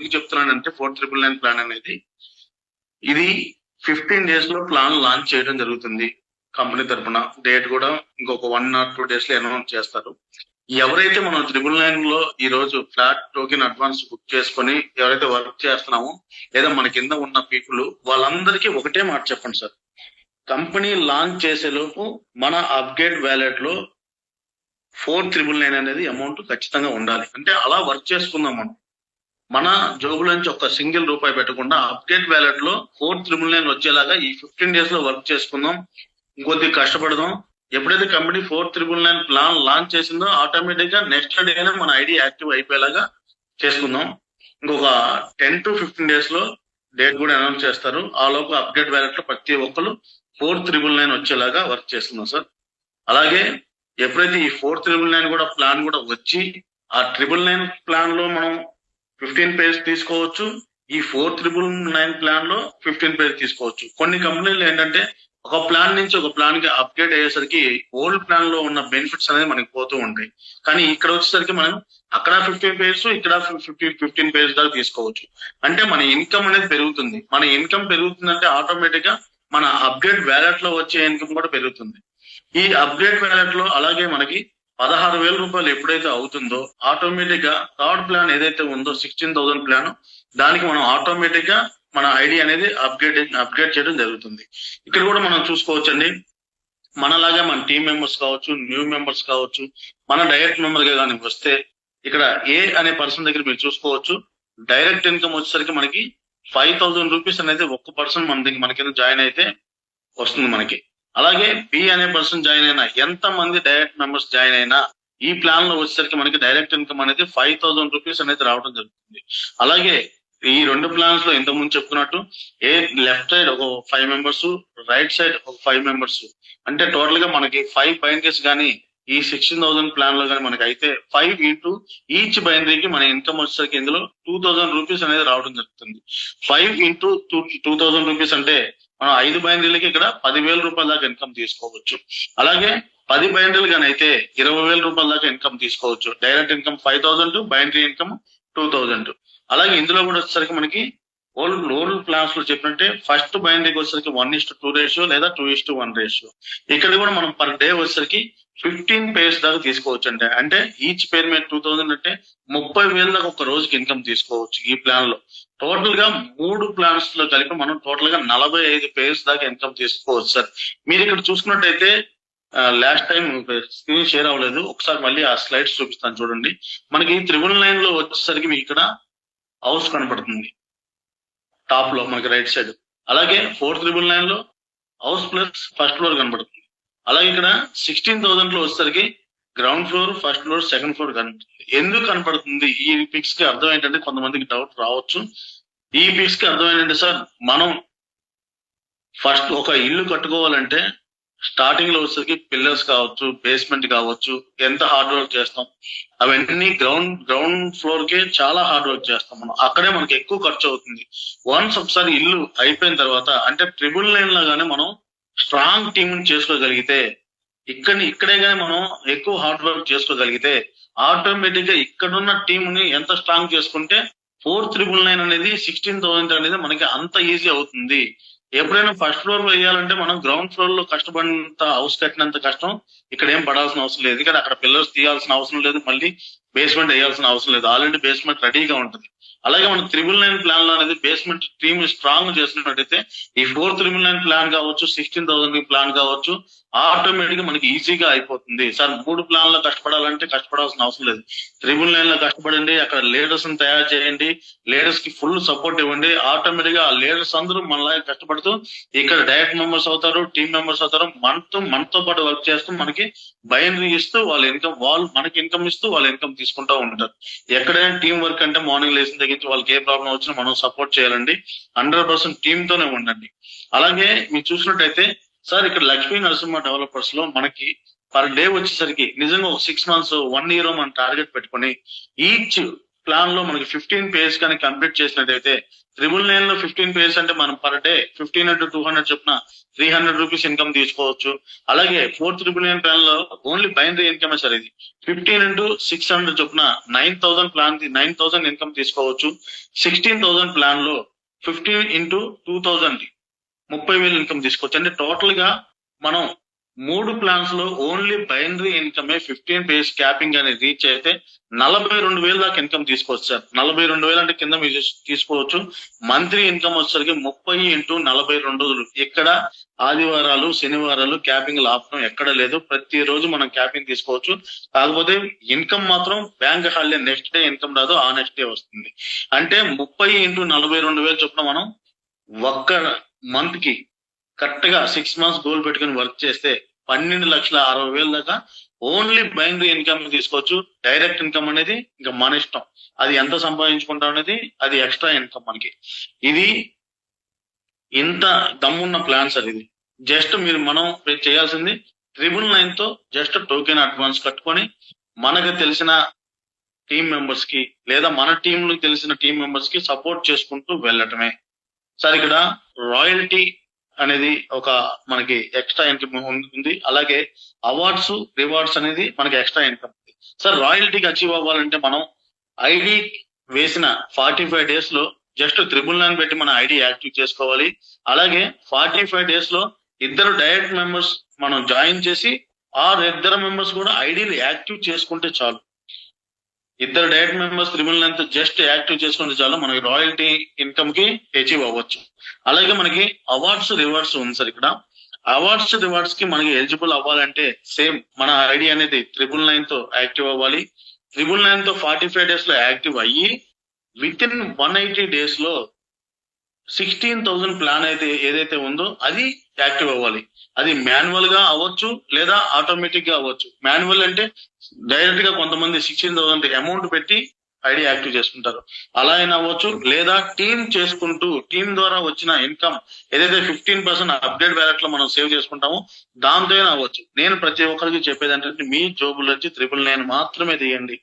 ఎందుకు చెప్తున్నానంటే four triple nine plan అనేది ఇది ఫిఫ్టీన్ డేస్లో ప్లాన్ లాంచ్ చేయడం జరుగుతుంది కంపెనీ తరఫున డేట్ కూడా ఇంకొక వన్ ఆర్ టూ డేస్లో అనౌన్స్ చేస్తారు. ఎవరైతే మనం త్రిబుల్ నైన్లో ఈ రోజు ఫ్లాట్ టోకెన్ అడ్వాన్స్ బుక్ చేసుకొని ఎవరైతే వర్క్ చేస్తున్నామో లేదా మన కింద ఉన్న పీపుల్ వాళ్ళందరికీ ఒకటే మాట చెప్పండి సార్. కంపెనీ లాంచ్ చేసే లోపు మన అప్గ్రేడ్ వ్యాలెట్లో ఫోర్ త్రిబుల్ నైన్ అనేది అమౌంట్ ఖచ్చితంగా ఉండాలి. అంటే అలా వర్క్ చేసుకుందాం మనం. మన జోబుల నుంచి ఒక సింగిల్ రూపాయి పెట్టకుండా అప్డేట్ వ్యాలెట్లో ఫోర్ త్రిబుల్ నైన్ వచ్చేలాగా ఈ ఫిఫ్టీన్ డేస్లో వర్క్ చేసుకుందాం. ఇంకొద్ది కష్టపడదాం. ఎప్పుడైతే company four triple nine plan launch చేసిందో ఆటోమేటిక్గా నెక్స్ట్ డేనే మన ఐడి యాక్టివ్ అయిపోయేలాగా చేసుకుందాం. ఇంకొక టెన్ టు ఫిఫ్టీన్ డేస్లో డేట్ కూడా అనౌన్స్ చేస్తారు. ఆ లోపు అప్డేట్ వ్యాలెట్లో ప్రతి ఒక్కరు ఫోర్ త్రిబుల్ నైన్ వచ్చేలాగా వర్క్ చేస్తున్నాం సార్. అలాగే ఎప్పుడైతే ఈ ఫోర్ త్రిబుల్ నైన్ కూడా ప్లాన్ కూడా వచ్చి ఆ ట్రిపుల్ నైన్ ప్లాన్లో మనం ఫిఫ్టీన్ పేజ్ తీసుకోవచ్చు. ఈ ఫోర్ త్రిబుల్ నైన్ ప్లాన్లో ఫిఫ్టీన్ పేజ్ తీసుకోవచ్చు. కొన్ని కంపెనీలు ఏంటంటే ఒక ప్లాన్ నుంచి ఒక ప్లాన్కి అప్డేట్ అయ్యేసరికి ఓల్డ్ ప్లాన్లో ఉన్న బెనిఫిట్స్ అనేది మనకి పోతూ ఉంటాయి. కానీ ఇక్కడ వచ్చేసరికి మనం అక్కడ ఫిఫ్టీన్ పేజెస్ ఇక్కడ ఫిఫ్టీన్ ఫిఫ్టీన్ పేజ్ దాకా తీసుకోవచ్చు. అంటే మన ఇన్కమ్ అనేది పెరుగుతుంది. మన ఇన్కమ్ పెరుగుతుందంటే ఆటోమేటిక్గా మన అప్డేట్ వ్యాలెట్లో వచ్చే ఇన్కమ్ కూడా పెరుగుతుంది. ఈ అప్గ్రేడ్ వ్యాలెట్లో అలాగే మనకి పదహారు వేల రూపాయలు ఎప్పుడైతే అవుతుందో ఆటోమేటిక్గా థర్డ్ ప్లాన్ ఏదైతే ఉందో సిక్స్టీన్ థౌసండ్ ప్లాన్ దానికి మనం ఆటోమేటిక్గా మన ఐడి అనేది అప్గ్రేడ్ అప్గ్రేడ్ చేయడం జరుగుతుంది. ఇక్కడ కూడా మనం చూసుకోవచ్చండి. మనలాగా మన టీం మెంబర్స్ కావచ్చు న్యూ మెంబర్స్ కావచ్చు మన డైరెక్ట్ మెంబర్గా కానీ వస్తే ఇక్కడ ఏ అనే పర్సన్ దగ్గర మీరు చూసుకోవచ్చు. డైరెక్ట్ ఇన్కమ్ వచ్చేసరికి మనకి ఫైవ్ థౌసండ్ రూపీస్ అనేది ఒక్క పర్సన్ మన దగ్గర మన కింద జాయిన్ అయితే వస్తుంది మనకి. అలాగే బి అనే పర్సన్ జాయిన్ అయినా ఎంత మంది డైరెక్ట్ మెంబర్స్ జాయిన్ అయినా ఈ ప్లాన్లో వచ్చేసరికి మనకి డైరెక్ట్ ఇన్కమ్ అనేది ఫైవ్ థౌసండ్ రూపీస్ అనేది రావడం జరుగుతుంది. అలాగే ఈ రెండు ప్లాన్స్లో ఇంతకు ముందు చెప్పుకున్నట్టు ఏ లెఫ్ట్ సైడ్ ఒక ఫైవ్ మెంబర్స్ రైట్ సైడ్ ఒక ఫైవ్ మెంబర్స్ అంటే టోటల్గా మనకి ఫైవ్ బైండరీస్ కానీ ఈ సిక్స్టీన్ థౌసండ్ ప్లాన్లో కానీ మనకి అయితే ఫైవ్ ఇంటూ ఈచ్ బైండరీకి మన ఇన్కమ్ వచ్చేసరికి ఇందులో టూ థౌసండ్ రూపీస్ అనేది రావడం జరుగుతుంది. Five into two two thousand rupees అంటే మనం ఐదు బైండరీలకి ఇక్కడ పదివేల రూపాయల దాకా ఇన్కమ్ తీసుకోవచ్చు. అలాగే పది బైండరీలు కానీ అయితే ఇరవై వేల రూపాయల దాకా ఇన్కమ్ తీసుకోవచ్చు. Direct income five thousand binary income two thousand అలాగే ఇందులో కూడా వచ్చేసరికి మనకి ఓల్డ్ ఓల్డ్ ప్లాన్స్లో చెప్పినట్టే ఫస్ట్ బైండరీకి వచ్చేసరికి వన్ ఇస్ టూ రేషియో లేదా two is to one ratio ఇక్కడ కూడా మనం పర్ డే వచ్చేసరికి ఫిఫ్టీన్ పేర్స్ దాకా తీసుకోవచ్చు అంటే అంటే ఈచ్ పేర్ మీద టూ థౌసండ్ అంటే ముప్పై వేల దాకా ఒక రోజుకి ఇన్కమ్ తీసుకోవచ్చు ఈ ప్లాన్లో. టోటల్గా మూడు ప్లాన్స్లో కలిపి మనం టోటల్గా నలభై ఐదు పేర్స్ దాకా ఇన్కమ్ తీసుకోవచ్చు సార్. మీరు ఇక్కడ చూసుకున్నట్టయితే లాస్ట్ టైం స్క్రీన్ షేర్ అవ్వలేదు. ఒకసారి మళ్ళీ ఆ స్లైడ్స్ చూపిస్తాను చూడండి. మనకి త్రిబుల్ నైన్లో వచ్చేసరికి మీకు ఇక్కడ హౌస్ కనపడుతుంది. టాప్లో మనకి రైట్ సైడ్. అలాగే ఫోర్ త్రిబుల్ నైన్లో హౌస్ ప్లస్ ఫస్ట్ ఫ్లోర్ కనపడుతుంది. అలాగే ఇక్కడ సిక్స్టీన్ థౌసండ్లో వచ్చేసరికి ground floor first floor second floor కనపడుతుంది ఎందుకు కనపడుతుంది? ఈ పిక్స్కి అర్థం ఏంటంటే కొంతమందికి డౌట్ రావచ్చు. ఈ పిక్స్కి అర్థం ఏంటంటే సార్ మనం ఫస్ట్ ఒక ఇల్లు కట్టుకోవాలంటే స్టార్టింగ్లో వచ్చేసరికి పిల్లర్స్ కావచ్చు బేస్మెంట్ కావచ్చు ఎంత హార్డ్ వర్క్ చేస్తాం. అవన్నీ గ్రౌండ్ గ్రౌండ్ ఫ్లోర్కి చాలా హార్డ్ వర్క్ చేస్తాం మనం. అక్కడే మనకి ఎక్కువ ఖర్చు అవుతుంది. వన్స్ ఒకసారి ఇల్లు అయిపోయిన తర్వాత అంటే ట్రిబుల్ నైన్ లాగానే మనం స్ట్రాంగ్ టీమ్ చేసుకోగలిగితే ఇక్కడ ఇక్కడే కానీ మనం ఎక్కువ హార్డ్ వర్క్ చేసుకోగలిగితే ఆటోమేటిక్గా ఇక్కడున్న టీమ్ని ఎంత స్ట్రాంగ్ చేసుకుంటే ఫోర్ త్రిబుల్ నైన్ అనేది సిక్స్టీన్ థౌసండ్ అనేది మనకి అంత ఈజీ అవుతుంది. ఎప్పుడైనా ఫస్ట్ ఫ్లోర్ వేయాలంటే మనం గ్రౌండ్ ఫ్లోర్లో కష్టపడినంత హౌస్ కట్టినంత కష్టం ఇక్కడ ఏం పడాల్సిన అవసరం లేదు. ఇక్కడ అక్కడ పిల్లర్స్ తీయాల్సిన అవసరం లేదు. మళ్ళీ బేస్మెంట్ వేయాల్సిన అవసరం లేదు. ఆల్రెడీ బేస్మెంట్ రెడీగా ఉంటుంది. అలాగే మన త్రిబుల్ నైన్ ప్లాన్లో అనేది బేస్మెంట్ టీమ్ స్ట్రాంగ్ చేసినట్టయితే ఈ ఫోర్ త్రిబుల్ నైన్ ప్లాన్ కావచ్చు సిక్స్టీన్ థౌసండ్ ప్లాన్ కావచ్చు ఆటోమేటిక్గా మనకి ఈజీగా అయిపోతుంది. సార్ మూడు ప్లాన్లో కష్టపడాలంటే కష్టపడాల్సిన అవసరం లేదు. త్రిబుల్ నైన్లో కష్టపడండి అక్కడ లీడర్స్ని తయారు చేయండి లీడర్స్కి ఫుల్ సపోర్ట్ ఇవ్వండి ఆటోమేటిక్గా ఆ లీడర్స్ అందరూ మనలాగా కష్టపడుతూ ఇక్కడ డైరెక్ట్ మెంబర్స్ అవుతారు టీమ్ మెంబర్స్ అవుతారు మనతో మనతో పాటు వర్క్ చేస్తూ మనకి బైనరీ ఇస్తూ వాళ్ళ ఇన్కమ్ వాళ్ళు మనకి ఇన్కమ్ ఇస్తూ వాళ్ళ ఇన్కమ్ తీసుకుంటూ ఉంటారు. ఎక్కడైనా టీం వర్క్ అంటే మార్నింగ్ లేచిన దగ్గర నుంచి వాళ్ళకి ఏ ప్రాబ్లం వచ్చినా మనం సపోర్ట్ చేయాలండి. హండ్రెడ్ పర్సెంట్ టీమ్ తోనే ఉండండి. అలాగే మీరు చూసినట్టయితే సార్ ఇక్కడ లక్ష్మీ నరసింహ డెవలపర్స్లో మనకి పర్ డే వచ్చేసరికి నిజంగా ఒక సిక్స్ మంత్స్ వన్ ఇయర్ మనం టార్గెట్ పెట్టుకొని ఈచ్ ప్లాన్లో మనకి ఫిఫ్టీన్ పేజ్ కానీ కంప్లీట్ చేసినట్టయితే ట్రిపుల్ నైన్లో ఫిఫ్టీన్ పేజ్ అంటే మనం per day fifteen into two hundred చొప్పున త్రీ హండ్రెడ్ రూపీస్ ఇన్కమ్ తీసుకోవచ్చు. అలాగే ఫోర్త్ ట్రిపుల్ నైన్ ప్లాన్లో ఓన్లీ బైనరీ ఇన్కమ్ సార్ ఇది. ఫిఫ్టీన్ ఇంటూ సిక్స్ హండ్రెడ్ చొప్పున nine thousand plan nine thousand income తీసుకోవచ్చు. సిక్స్టీన్ థౌసండ్ ప్లాన్లో ఫిఫ్టీన్ ఇంటూ టూ థౌసండ్ ముప్పై వేలు ఇన్కమ్ తీసుకోవచ్చు. అంటే టోటల్గా మనం మూడు ప్లాన్స్లో only binary income fifteen pairs capping అనేది రీచ్ అయితే నలభై రెండు వేల దాకా ఇన్కమ్ తీసుకోవచ్చు సార్. నలభై రెండు వేలు అంటే కింద మీరు తీసుకోవచ్చు. మంత్లీ ఇన్కమ్ వచ్చేసరికి ముప్పై ఇంటూ నలభై రెండు రోజులు. ఇక్కడ ఆదివారాలు శనివారాలు క్యాపింగ్ లాభం ఎక్కడ లేదు. ప్రతి రోజు మనం క్యాపింగ్ తీసుకోవచ్చు. కాకపోతే ఇన్కమ్ మాత్రం bank holiday next day income రాదు ఆ నెక్స్ట్ డే వస్తుంది. అంటే ముప్పై ఇంటూ నలభై రెండు వేలు చొప్పున మనం ఒక్క మంత్కి కరెక్ట్గా సిక్స్ మంత్స్ గోల్ పెట్టుకుని వర్క్ చేస్తే పన్నెండు లక్షల అరవై వేల దాకా ఓన్లీ బైండ్ ఇన్కమ్ తీసుకోవచ్చు. డైరెక్ట్ ఇన్కమ్ అనేది ఇంకా మన ఇష్టం. అది ఎంత సంపాదించుకుంటాం అనేది అది ఎక్స్ట్రా ఇన్కమ్ మనకి. ఇది ఇంత దమ్మున్న ప్లాన్ సార్ ఇది జస్ట్ మీరు మనం చేయాల్సింది ట్రిబుల్ నైన్తో జస్ట్ టోకెన్ అడ్వాన్స్ కట్టుకొని మనకు తెలిసిన టీం మెంబర్స్కి లేదా మన టీం తెలిసిన టీం మెంబర్స్కి సపోర్ట్ చేసుకుంటూ వెళ్ళటమే. సార్ ఇక్కడ రాయల్టీ అనేది ఒక మనకి ఎక్స్ట్రా ఇన్కమ్ ఉంది అలాగే అవార్డ్స్ రివార్డ్స్ అనేది మనకి ఎక్స్ట్రా ఇన్కమ్ ఉంది సార్ రాయల్టీకి అచీవ్ అవ్వాలంటే మనం ఐడి వేసిన ఫార్టీ ఫైవ్ డేస్లో జస్ట్ త్రిబుల్ నైన్ పెట్టి మన ఐడి యాక్టివ్ చేసుకోవాలి. అలాగే ఫార్టీ ఫైవ్ డేస్లో ఇద్దరు డైరెక్ట్ మెంబర్స్ మనం జాయిన్ చేసి ఆ ఇద్దరు మెంబర్స్ కూడా ఐడీని యాక్టివ్ చేసుకుంటే చాలు. ఇద్దరు డైరెక్ట్ మెంబర్స్ త్రిబుల్ నైన్తో జస్ట్ యాక్టివ్ చేసుకుంటే చాలు మనకి రాయల్టీ ఇన్కమ్కి అచీవ్ అవ్వచ్చు. అలాగే మనకి అవార్డ్స్ రివార్డ్స్ ఉంది సార్ ఇక్కడ. అవార్డ్స్ రివార్డ్స్కి మనకి ఎలిజిబుల్ అవ్వాలంటే సేమ్ మన ఐడి అనేది త్రిబుల్ నైన్తో యాక్టివ్ అవ్వాలి. త్రిబుల్ నైన్తో ఫార్టీ ఫైవ్ డేస్లో యాక్టివ్ అయ్యి విత్ ఇన్ వన్ ఎయిటీ డేస్లో సిక్స్టీన్ థౌసండ్ ప్లాన్ అయితే ఏదైతే ఉందో అది యాక్టివ్ అవ్వాలి. అది మాన్యువల్గా అవ్వచ్చు లేదా ఆటోమేటిక్గా అవ్వచ్చు. మాన్యువల్ అంటే డైరెక్ట్గా కొంతమంది సిక్స్టీన్ థౌసండ్ అమౌంట్ పెట్టి ఐడి యాక్టివ్ చేసుకుంటారు. అలా అయినా అవ్వచ్చు లేదా టీమ్ చేసుకుంటూ టీమ్ ద్వారా వచ్చిన ఇన్కమ్ ఏదైతే ఫిఫ్టీన్ పర్సెంట్ అప్డేట్ బ్యాలెట్లో మనం సేవ్ చేసుకుంటామో దాంతో అయినా అవ్వచ్చు. నేను ప్రతి ఒక్కరికి చెప్పేది ఏంటంటే మీ జోబుల నుంచి త్రిపుల్ నైన్ మాత్రమే తీయండి.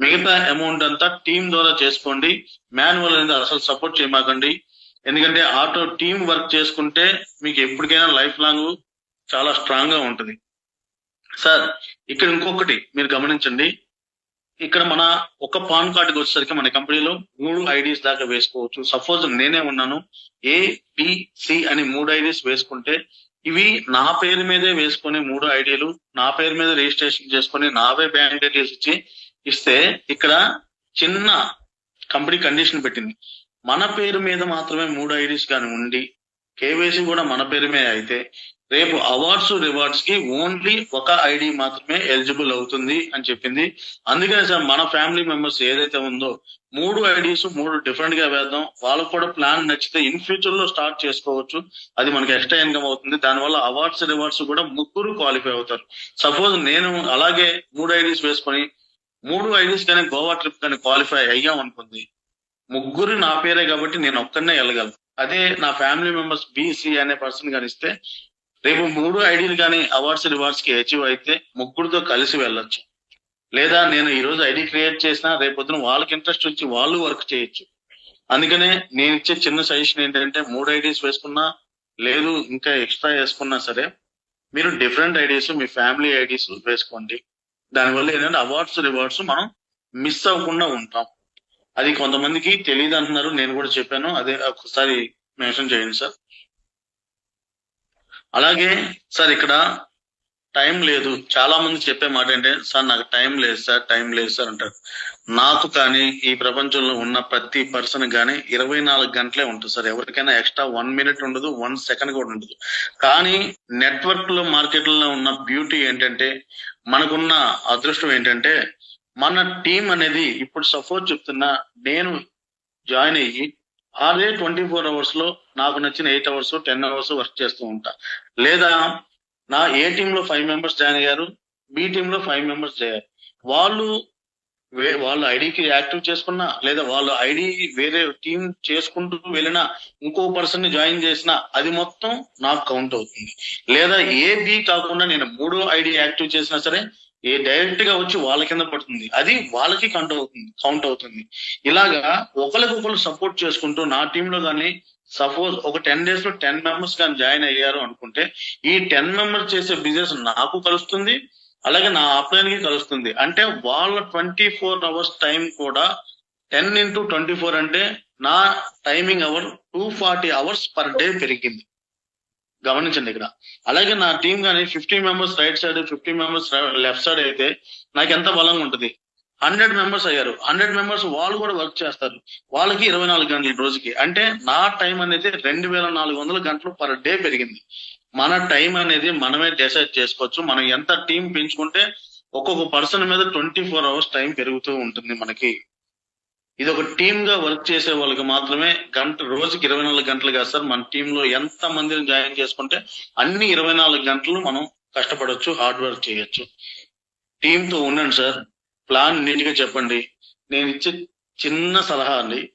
మిగతా అమౌంట్ అంతా టీమ్ ద్వారా చేసుకోండి. మాన్యువల్ అనేది అసలు సపోర్ట్ చేయమాకండి. ఎందుకంటే ఆటో టీం వర్క్ చేసుకుంటే మీకు ఎప్పటికైనా లైఫ్ లాంగ్ చాలా స్ట్రాంగ్గా ఉంటుంది. సార్ ఇక్కడ ఇంకొకటి మీరు గమనించండి. ఇక్కడ మన ఒక పాన్ కార్డుకి వచ్చేసరికి మన కంపెనీలో మూడు ఐడీస్ దాకా వేసుకోవచ్చు. సపోజ్ నేనే ఉన్నాను. ఏ బి సి అని మూడు ఐడీస్ వేసుకుంటే ఇవి నా పేరు మీదే వేసుకొని మూడు ఐడీలు నా పేరు మీద రిజిస్ట్రేషన్ చేసుకొని నావే బ్యాంక్ డీటెయిల్స్ ఇచ్చి ఇస్తే ఇక్కడ చిన్న కంపెనీ కండిషన్ పెట్టింది. మన పేరు మీద మాత్రమే మూడు ఐడీస్ కానీ ఉండి కేవైసీ కూడా మన పేరు మీద అయితే రేపు అవార్డ్స్ రివార్డ్స్కి ఓన్లీ ఒక ఐడి మాత్రమే ఎలిజిబుల్ అవుతుంది అని చెప్పింది. అందుకనే సార్ మన ఫ్యామిలీ మెంబర్స్ ఏదైతే ఉందో మూడు ఐడీస్ మూడు డిఫరెంట్గా వేద్దాం. వాళ్ళకు కూడా ప్లాన్ నచ్చితే ఇన్ ఫ్యూచర్లో స్టార్ట్ చేసుకోవచ్చు. అది మనకి ఎక్స్ట్రా ఇన్కమ్ అవుతుంది. దానివల్ల అవార్డ్స్ రివార్డ్స్ కూడా ముగ్గురు క్వాలిఫై అవుతారు. సపోజ్ నేను అలాగే మూడు ఐడీస్ వేసుకొని మూడు ఐడీస్ కానీ గోవా ట్రిప్ కానీ క్వాలిఫై అయ్యాం అనుకుంది ముగ్గురు నా పేరే కాబట్టి నేను ఒక్కనే వెళ్ళగలను. అదే నా family members B C person కానిస్తే రేపు మూడు ఐడీలు కానీ అవార్డ్స్ రివార్డ్స్కి అచీవ్ అయితే ముగ్గురితో కలిసి వెళ్ళొచ్చు. లేదా నేను ఈ రోజు ఐడి క్రియేట్ చేసినా రేపు పొద్దున వాళ్ళకి ఇంట్రెస్ట్ వచ్చి వాళ్ళు వర్క్ చేయొచ్చు. అందుకనే నేను ఇచ్చే చిన్న సజెషన్ ఏంటంటే మూడు ఐడీస్ వేసుకున్నా లేదు ఇంకా ఎక్స్ట్రా వేసుకున్నా సరే మీరు డిఫరెంట్ ఐడీస్ మీ ఫ్యామిలీ ఐడీస్ వేసుకోండి. దానివల్ల ఏంటంటే అవార్డ్స్ రివార్డ్స్ మనం మిస్ అవ్వకుండా ఉంటాం. అది కొంతమందికి తెలియదు అంటున్నారు. నేను కూడా చెప్పాను. అదే ఒకసారి మెన్షన్ చేయండి సార్. అలాగే సార్ ఇక్కడ టైం లేదు. చాలా మంది చెప్పే మాట ఏంటంటే సార్ నాకు టైం లేదు సార్ టైం లేదు సార్ అంటారు. నాకు కానీ ఈ ప్రపంచంలో ఉన్న ప్రతి పర్సన్ కానీ ఇరవై నాలుగు గంటలే ఉంటుంది సార్. ఎవరికైనా ఎక్స్ట్రా వన్ మినిట్ ఉండదు వన్ సెకండ్ కూడా ఉండదు. కానీ నెట్వర్క్లో మార్కెట్లో ఉన్న బ్యూటీ ఏంటంటే మనకున్న అదృష్టం ఏంటంటే మన టీం అనేది ఇప్పుడు సపోజ్ చెప్తున్నా నేను జాయిన్ అయ్యి అదే ట్వంటీ ఫోర్ అవర్స్లో నాకు నచ్చిన eight hours ten hours work చేస్తూ ఉంటా. లేదా నా ఏ టీమ్లో ఫైవ్ మెంబర్స్ జాయిన్ అయ్యారు బి టీమ్లో ఫైవ్ మెంబర్స్ చేయారు వాళ్ళు వాళ్ళు ఐడికి యాక్టివ్ చేసుకున్నా లేదా వాళ్ళు ఐడి వేరే టీం చేసుకుంటూ వెళ్ళినా ఇంకో పర్సన్ని జాయిన్ చేసినా అది మొత్తం నాకు కౌంట్ అవుతుంది. లేదా ఏ బి కాకుండా నేను మూడో ఐడి యాక్టివ్ చేసినా సరే ఏ డైరెక్ట్గా వచ్చి వాళ్ళ కింద పడుతుంది. అది వాళ్ళకి కౌంట్ అవుతుంది కౌంట్ అవుతుంది. ఇలాగా ఒకరికొకరు సపోర్ట్ చేసుకుంటూ నా టీమ్లో కానీ సపోజ్ ఒక టెన్ డేస్లో టెన్ మెంబర్స్ కానీ జాయిన్ అయ్యారు అనుకుంటే ఈ టెన్ మెంబర్స్ చేసే బిజినెస్ నాకు కలుస్తుంది అలాగే నా ఆఫ్లైన్కి కలుస్తుంది. అంటే వాళ్ళ ట్వంటీ ఫోర్ అవర్స్ టైం కూడా టెన్ ఇంటూ ట్వంటీ ఫోర్ అంటే నా timing hour two forty hours per day పెరిగింది. గమనించండి ఇక్కడ. అలాగే నా టీం కానీ fifty members right side fifty members left side అయితే నాకు ఎంత బలంగా ఉంటుంది? హండ్రెడ్ మెంబర్స్ అయ్యారు. హండ్రెడ్ మెంబర్స్ వాళ్ళు కూడా వర్క్ చేస్తారు. వాళ్ళకి ఇరవై నాలుగు గంటల రోజుకి. అంటే నా టైం అనేది రెండు వేల నాలుగు వందల గంటలు పర్ డే పెరిగింది. మన టైం అనేది మనమే డిసైడ్ చేసుకోవచ్చు. మనం ఎంత టీం పెంచుకుంటే ఒక్కొక్క పర్సన్ మీద ట్వంటీ ఫోర్ అవర్స్ టైం పెరుగుతూ ఉంటుంది మనకి. ఇది ఒక టీమ్గా వర్క్ చేసే వాళ్ళకి మాత్రమే గంట రోజుకి ఇరవై నాలుగు గంటలు కాదు సార్. మన టీమ్లో ఎంత మందిని జాయిన్ చేసుకుంటే అన్ని ఇరవై నాలుగు గంటలు మనం కష్టపడొచ్చు హార్డ్ వర్క్ చేయొచ్చు. టీమ్తో ఉండండి సార్. ప్లాన్ నీట్గా చెప్పండి. నేను ఇచ్చే చిన్న సలహా అండి.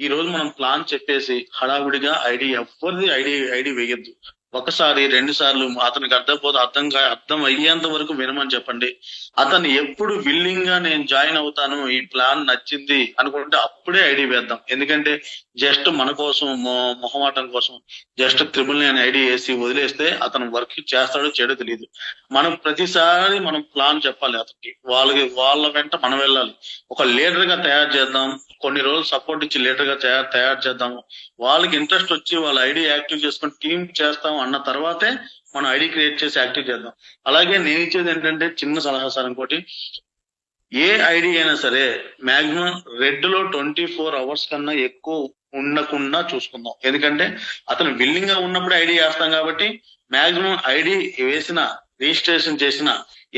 ఈ రోజు మనం ప్లాన్ చెప్పేసి హడావుడిగా ఐడి ఎవరిది ఐడి ఐడి వేయద్దు. ఒకసారి రెండు సార్లు అతనికి అర్థం పోతే అర్థం కా అర్థం అయ్యేంత వరకు వినమని చెప్పండి. అతను ఎప్పుడు విల్లింగ్గా నేను జాయిన్ అవుతాను ఈ ప్లాన్ నచ్చింది అనుకుంటే అప్పుడే ఐడి వేద్దాం. ఎందుకంటే జస్ట్ మన కోసం మొ- మొహమాటం కోసం జస్ట్ త్రిబుల్ నైన్ ఐడి వేసి వదిలేస్తే అతను వర్క్ చేస్తాడో చేయడో తెలియదు మనం ప్రతిసారి మనం ప్లాన్ చెప్పాలి అతనికి. వాళ్ళకి వాళ్ళ వెంట మనం వెళ్ళాలి. ఒక లీడర్గా తయారు చేద్దాం. కొన్ని రోజులు సపోర్ట్ ఇచ్చి లీడర్గా తయారు తయారు చేద్దాం వాళ్ళకి ఇంట్రెస్ట్ వచ్చి వాళ్ళ ఐడి యాక్టివ్ చేసుకొని టీం చేస్తాం అన్న తర్వాతే మనం ఐడి క్రియేట్ చేసి యాక్టివ్ చేద్దాం. అలాగే నేను ఇచ్చేది ఏంటంటే చిన్న సలహా సార్ ఇంకోటి ఏ ఐడి అయినా సరే మాక్సిమం రెడ్లో ట్వంటీ ఫోర్ అవర్స్ కన్నా ఎక్కువ ఉండకుండా చూసుకుందాం. ఎందుకంటే అతను విల్లింగ్గా ఉన్నప్పుడు ఐడి వేస్తాం కాబట్టి మాక్సిమం ఐడి వేసిన రిజిస్ట్రేషన్ చేసిన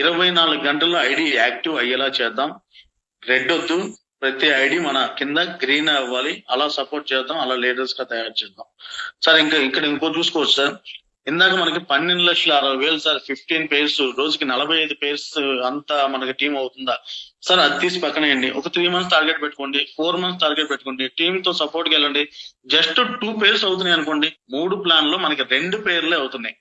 ఇరవై నాలుగు గంటల్లో ఐడి యాక్టివ్ అయ్యేలా చేద్దాం. రెడ్ వద్దు. ప్రతి ఐడి మన కింద గ్రీన్ అవ్వాలి. అలా సపోర్ట్ చేద్దాం అలా లీడర్స్గా తయారు చేద్దాం. సార్ ఇంకా ఇక్కడ ఇంకో చూసుకోవచ్చు సార్. ఇందాక మనకి పన్నెండు లక్షల అరవై వేలు సార్ ఫిఫ్టీన్ పేర్స్ రోజుకి నలభై ఐదు పేర్స్ అంతా మనకి టీం అవుతుందా? సార్ అది తీసి పక్కనేయండి. ఒక త్రీ మంత్స్ టార్గెట్ పెట్టుకోండి ఫోర్ మంత్స్ టార్గెట్ పెట్టుకోండి. టీమ్తో సపోర్ట్కి వెళ్ళండి. జస్ట్ టూ పేర్స్ అవుతున్నాయి అనుకోండి. మూడు ప్లాన్లో మనకి రెండు పేర్లే అవుతున్నాయి.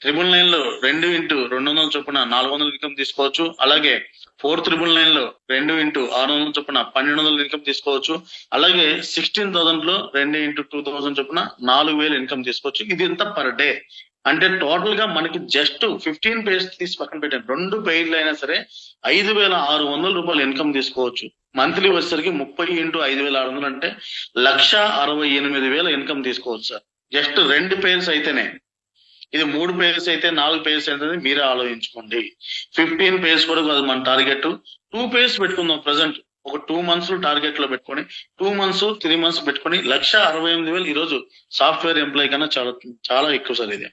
ట్రిపుల్ నైన్లో రెండు ఇంటూ రెండు వందల చొప్పున నాలుగు వందల ఇన్కమ్ తీసుకోవచ్చు. అలాగే ఫోర్ త్రిబుల్ నైన్లో రెండు ఇంటూ ఆరు వందల చొప్పున పన్నెండు వందల ఇన్కమ్ తీసుకోవచ్చు. అలాగే సిక్స్టీన్ థౌసండ్లో రెండు ఇంటూ టూ థౌసండ్ చొప్పున నాలుగు వేలు ఇన్కమ్ తీసుకోవచ్చు. ఇది ఎంత పర్ డే? అంటే టోటల్గా మనకి జస్ట్ ఫిఫ్టీన్ పేజ్ తీసి పక్కన పెట్టాను రెండు పేర్లు అయినా సరే ఐదు వేల ఆరు వందల రూపాయలు ఇన్కమ్ తీసుకోవచ్చు. మంత్లీ వచ్చేసరికి ముప్పై ఇంటూ ఐదు వేల ఆరు వందలు అంటే లక్ష అరవై ఎనిమిది వేల ఇన్కమ్ తీసుకోవచ్చు సార్ జస్ట్ రెండు పేర్స్ అయితేనే. ఇది మూడు పేజెస్ అయితే నాలుగు పేజెస్ అయితే మీరే ఆలోచించుకోండి. ఫిఫ్టీన్ పేజెస్ కూడా కాదు మన టార్గెట్ టూ పేజెస్ పెట్టుకుందాం ప్రజెంట్ ఒక టూ మంత్స్ టార్గెట్లో పెట్టుకొని టూ మంత్స్ త్రీ మంత్స్ పెట్టుకొని లక్ష అరవై ఎనిమిది వేలు ఈరోజు సాఫ్ట్వేర్ ఎంప్లాయీ కన్నా చాలా చాలా ఎక్కువ సార్ ఇది.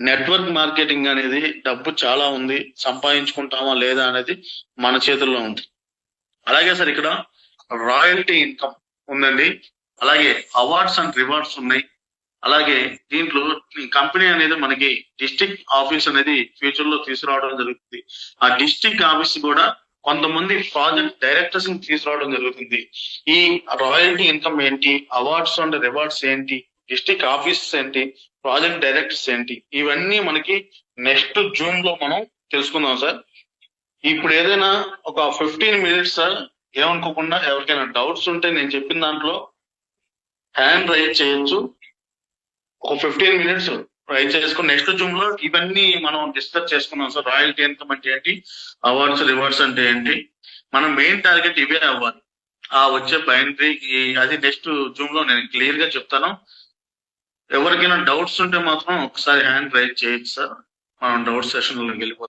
నెట్వర్క్ మార్కెటింగ్ అనేది డబ్బు చాలా ఉంది. సంపాదించుకుంటామా లేదా అనేది మన చేతుల్లో ఉంది. అలాగే సార్ ఇక్కడ రాయల్టీ ఇన్కమ్ ఉందండి. అలాగే అవార్డ్స్ అండ్ రివార్డ్స్ ఉన్నాయి. అలాగే దీంట్లో కంపెనీ అనేది మనకి డిస్ట్రిక్ట్ ఆఫీస్ అనేది ఫ్యూచర్లో తీసుకురావడం జరుగుతుంది. ఆ డిస్ట్రిక్ట్ ఆఫీస్ కూడా కొంతమంది ప్రాజెక్ట్ డైరెక్టర్స్ని తీసుకురావడం జరుగుతుంది. ఈ రాయల్టీ ఇన్కమ్ ఏంటి? అవార్డ్స్ అండ్ రివార్డ్స్ ఏంటి? డిస్ట్రిక్ట్ ఆఫీసెస్ ఏంటి? ప్రాజెక్ట్ డైరెక్టర్స్ ఏంటి? ఇవన్నీ మనకి నెక్స్ట్ జూన్లో మనం తెలుసుకుందాం సార్. ఇప్పుడు ఏదైనా ఒక ఫిఫ్టీన్ మినిట్స్ సార్ ఏమనుకోకుండా ఎవరికైనా డౌట్స్ ఉంటే నేను చెప్పిన దాంట్లో హ్యాండ్ రైజ్ చేయొచ్చు. ఒక ఫిఫ్టీన్ మినిట్స్ ట్రై చేసుకుని నెక్స్ట్ జూమ్లో ఇవన్నీ మనం డిస్కస్ చేసుకున్నాం సార్. రాయల్టీ ఇన్కమ్ అంటే ఏంటి? అవార్డ్స్ రివార్డ్స్ అంటే ఏంటి? మనం మెయిన్ టార్గెట్ ఇవే అవ్వాలి. ఆ వచ్చే బైనరీ అది నెక్స్ట్ జూమ్లో నేను క్లియర్గా చెప్తాను. ఎవరికైనా డౌట్స్ ఉంటే మాత్రం ఒకసారి హ్యాండ్ రైజ్ చేయొచ్చు సార్. మనం డౌట్ సెషన్లోకి వెళ్ళిపోతాం.